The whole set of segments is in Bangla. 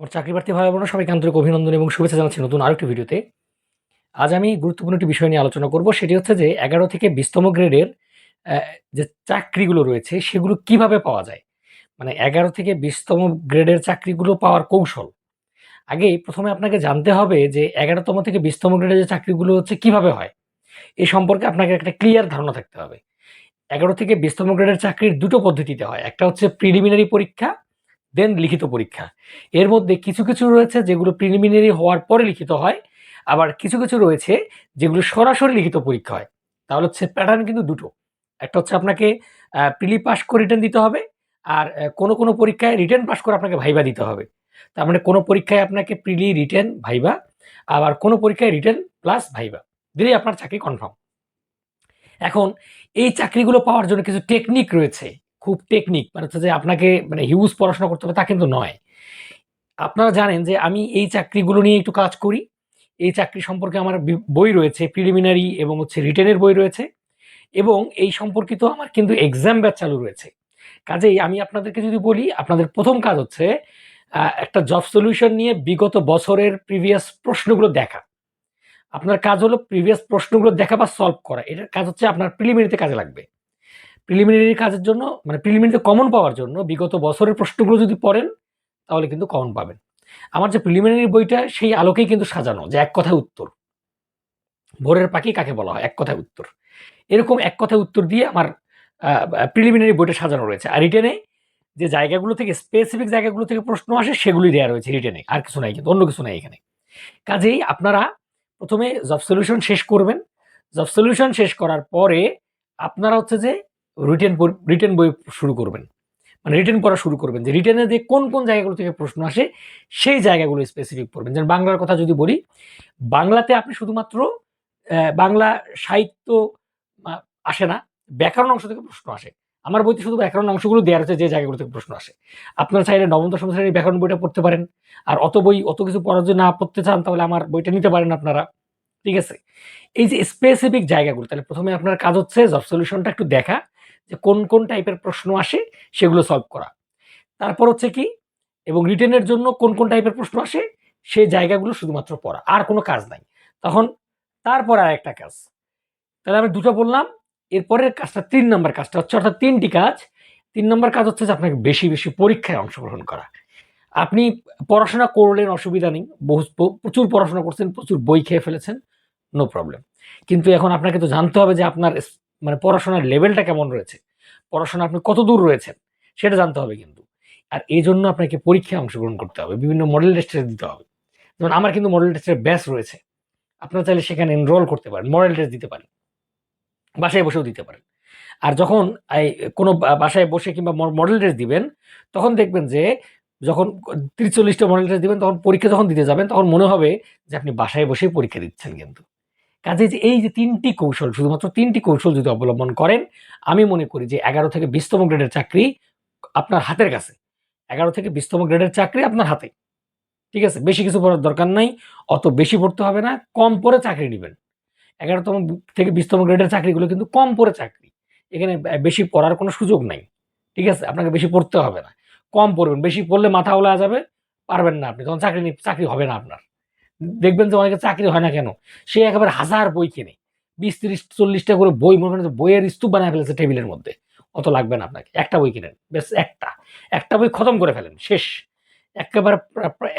আমার চাকরি প্রার্থী ভাই বোনেরা সবাইকে আন্তরিক অভিনন্দন এবং শুভেচ্ছা জানাচ্ছি নতুন আরেকটি ভিডিওতে। আজ আমি গুরুত্বপূর্ণ একটি বিষয় নিয়ে আলোচনা করব, সেটি হচ্ছে যে এগারো থেকে বিশতম গ্রেডের যে চাকরিগুলো রয়েছে, সেগুলো কীভাবে পাওয়া যায়? মানে এগারো থেকে বিশতম গ্রেডের চাকরিগুলো পাওয়ার কৌশল। আগে প্রথমে আপনাকে জানতে হবে যে এগারোতম থেকে বিশতম গ্রেডের যে চাকরিগুলো হচ্ছে কীভাবে হয়? এ সম্পর্কে আপনাকে একটা ক্লিয়ার ধারণা থাকতে হবে। এগারো থেকে বিশতম গ্রেডের চাকরির দুটো পদ্ধতিতে হয়। একটা হচ্ছে প্রিলিমিনারি পরীক্ষা দেন লিখিত পরীক্ষা। এর মধ্যে কিছু কিছু রয়েছে যেগুলো প্রিলিমিনারি হওয়ার পরে লিখিত হয়, আবার কিছু কিছু রয়েছে যেগুলো সরাসরি লিখিত পরীক্ষা হয়। তাহলে হচ্ছে প্যাটার্ন কিন্তু দুটো। একটা হচ্ছে আপনাকে প্রিলি পাস করে রিটার্ন দিতে হবে, আর কোনো কোনো পরীক্ষায় রিটার্ন পাস করে আপনাকে ভাইবা দিতে হবে। তার মানে কোনো পরীক্ষায় আপনাকে প্রিলি রিটার্ন ভাইবা আবার কোনো পরীক্ষায় রিটার্ন প্লাস ভাইবা দিলেই আপনার চাকরি কনফার্ম এখন এই চাকরিগুলো পাওয়ার জন্য কিছু টেকনিক রয়েছে। খুব টেকনিক মানে হচ্ছে যে আপনাকে মানে হিউজ পড়াশোনা করতে হবে, তা কিন্তু নয়। আপনারা জানেন যে আমি এই চাকরিগুলো নিয়ে একটু কাজ করি। এই চাকরি সম্পর্কে আমার বই রয়েছে প্রিলিমিনারি এবং হচ্ছে রিটেনের বই রয়েছে এবং এই সম্পর্কিত আমার কিন্তু এক্সাম ব্যাচ চালু রয়েছে। কাজেই আমি আপনাদেরকে যদি বলি, আপনাদের প্রথম কাজ হচ্ছে একটা জব সলিউশন নিয়ে বিগত বছরের প্রিভিয়াস প্রশ্নগুলো দেখা। আপনার কাজ হলো প্রিভিয়াস প্রশ্নগুলো দেখা বা সলভ করা। এটার কাজ হচ্ছে আপনার প্রিলিমিনারিতে কাজে লাগবে। প্রিলিমিনারি কাজের জন্য মানে প্রিলিমিনারিতে কমন পাওয়ার জন্য বিগত বছরের প্রশ্নগুলো যদি পড়েন, তাহলে কিন্তু কমন পাবেন। আমার যে প্রিলিমিনারি বইটা, সেই আলোকেই কিন্তু সাজানো যে এক কথায় উত্তর। ভোরের পাখি কাকে বলা হয়? এক কথায় উত্তর। এরকম এক কথায় উত্তর দিয়ে আমার প্রিলিমিনারি বইটা সাজানো রয়েছে। আর রিটেনে যে জায়গাগুলো থেকে স্পেসিফিক জায়গাগুলো থেকে প্রশ্ন আসে সেগুলি দেওয়া রয়েছে রিটেনে আর কিছু নাই কিন্তু, অন্য কিছু নাই এখানে। কাজেই আপনারা প্রথমে জব সলিউশন শেষ করবেন। জব সলিউশন শেষ করার পরে আপনারা হচ্ছে যে রিটেন রিটেন বই শুরু করবেন। মানে রিটেন পড়া শুরু করবেন যে রিটেনে যে কোন কোন জায়গাগুলো থেকে প্রশ্ন আসে সেই জায়গাগুলো স্পেসিফিক পড়বেন। যেমন বাংলার কথা যদি বলি, বাংলাতে আপনি শুধুমাত্র বাংলা সাহিত্য আসে না, ব্যাকরণ অংশ থেকে প্রশ্ন আসে। আমার বইতে শুধু ব্যাকরণ অংশগুলো দেওয়া আছে যে জায়গাগুলো থেকে প্রশ্ন আসে। আপনার চাইলে নবম, দশম শ্রেণির ব্যাকরণ বইটা পড়তে পারেন। আর অত বই, অত কিছু পড়ার জন্য না পড়তে চান তাহলে আমার বইটা নিতে পারেন আপনারা। ঠিক আছে? এই যে স্পেসিফিক জায়গাগুলো, তাহলে প্রথমে আপনার কাজ হচ্ছে জব সলিউশনটা একটু দেখা। যে কোন কোন টাইপের প্রশ্ন আসে সেগুলো সলভ করা। তারপর হচ্ছে কি, এবং রিটেনের জন্য কোন কোন টাইপের প্রশ্ন আসে সেই জায়গাগুলো শুধুমাত্র পড়া, আর কোনো কাজ নাই। তখন তারপর আর একটা কাজ। তাহলে আমি দুটো বললাম, এরপরের কাজটা তিন নম্বর কাজটা হচ্ছে, অর্থাৎ তিনটি কাজ। তিন নম্বর কাজ হচ্ছে যে আপনাকে বেশি বেশি পরীক্ষায় অংশগ্রহণ করা। আপনি পড়াশোনা করলেন, অসুবিধা নেই, বহু প্রচুর পড়াশোনা করছেন, প্রচুর বই খেয়ে ফেলেছেন নো প্রবলেম কিন্তু এখন আপনাকে তো জানতে হবে যে আপনার মানে পড়াশোনার লেভেলটা কেমন রয়েছে? পড়াশোনা আপনি কত দূর রয়েছেন? সেটা জানতে হবে কিন্তু। আর এই জন্য আপনাকে পরীক্ষায় অংশগ্রহণ করতে হবে, বিভিন্ন মডেল টেস্টে দিতে হবে। যেমন আমার কিন্তু মডেল টেস্টের ব্যাস রয়েছে। আপনারা চাইলে সেখানে এনরোল করতে পারেন মডেল টেস্ট দিতে পারেন। বাসায় বসেও দিতে পারেন। আর যখন এই কোনো বাসায় বসে কিংবা মডেল টেস্ট দিবেন, তখন দেখবেন যে যখন তিরিশ চল্লিশটা মডেল টেস্ট দিবেন, তখন পরীক্ষা যখন দিতে যাবেন, তখন মনে হবে যে আপনি বাসায় বসেই পরীক্ষা দিচ্ছেন কিন্তু। কাজে যে এই যে তিনটি কৌশল, শুধুমাত্র তিনটি কৌশল যদি অবলম্বন করেন, আমি মনে করি যে এগারো থেকে বিশতম গ্রেডের চাকরি আপনার হাতের কাছে। এগারো থেকে বিশতম গ্রেডের চাকরি আপনার হাতে। ঠিক আছে? বেশি কিছু পড়ার দরকার নাই, অত বেশি পড়তে হবে না, কম পরে চাকরি নেবেন। এগারোতম থেকে বিশতম গ্রেডের চাকরিগুলো কিন্তু কম পরে চাকরি। এখানে বেশি পড়ার কোনো সুযোগ নাই। ঠিক আছে? আপনাকে বেশি পড়তে হবে না। কম পড়বেন, বেশি পড়লে মাথা ওলা যাবে, পারবেন না আপনি। তখন চাকরি চাকরি হবে না আপনার। দেখবেন যে অনেকে চাকরি হয় না কেন? সে একেবারে হাজার বই কেনে। বিশ, তিরিশ, চল্লিশটা করে বই, মনে করেন যে বইয়ের স্তূপ বানায় ফেলেছে টেবিলের মধ্যে। অত লাগবে না আপনাকে। একটা বই কিনেন। বেশ একটা। একটা বই খতম করে ফেলেন। শেষ। একেবারে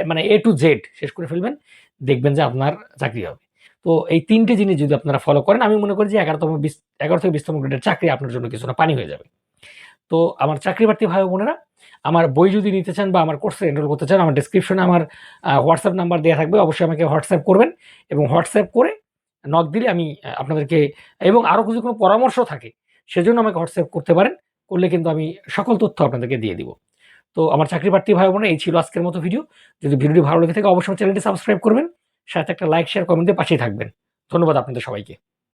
মানে এ টু জেড শেষ করে ফেলবেন। দেখবেন যে আপনার চাকরি হবে। তো এই তিনটে জিনিস যদি আপনারা ফলো করেন, আমি মনে করি যে এগারোতম বিশ, এগারো থেকে বিশতম গ্রেডের চাকরি আপনার জন্য কিছু না পানি হয়ে যাবে। তো আমার চাকরি প্রার্থী ভাই বোনেরা আমার বই যদি নিতে চান বা আমার কোর্সে এনরোল করতে চান, আমার ডিসক্রিপশনে আমার হোয়াটসঅ্যাপ নাম্বার দেওয়া থাকবে। অবশ্যই আমাকে হোয়াটসঅ্যাপ করবেন এবং হোয়াটসঅ্যাপ করে নক দিলে আমি আপনাদেরকে এবং আরও কিছু কোনো পরামর্শ থাকে, সেজন্য আমাকে হোয়াটসঅ্যাপ করতে পারেন। করলে কিন্তু আমি সকল তথ্য আপনাদেরকে দিয়ে দিব। তো আমার চাকরি প্রার্থী ভাই বোনে এই ছিল আজকের মতো ভিডিও যদি ভিডিওটি ভালো লেগে থাকে, অবশ্যই চ্যানেলটি সাবস্ক্রাইব করবেন। সাথে একটা লাইক শেয়ার কমেন্ট পাশেই থাকবেন। ধন্যবাদ আপনাদের সবাইকে।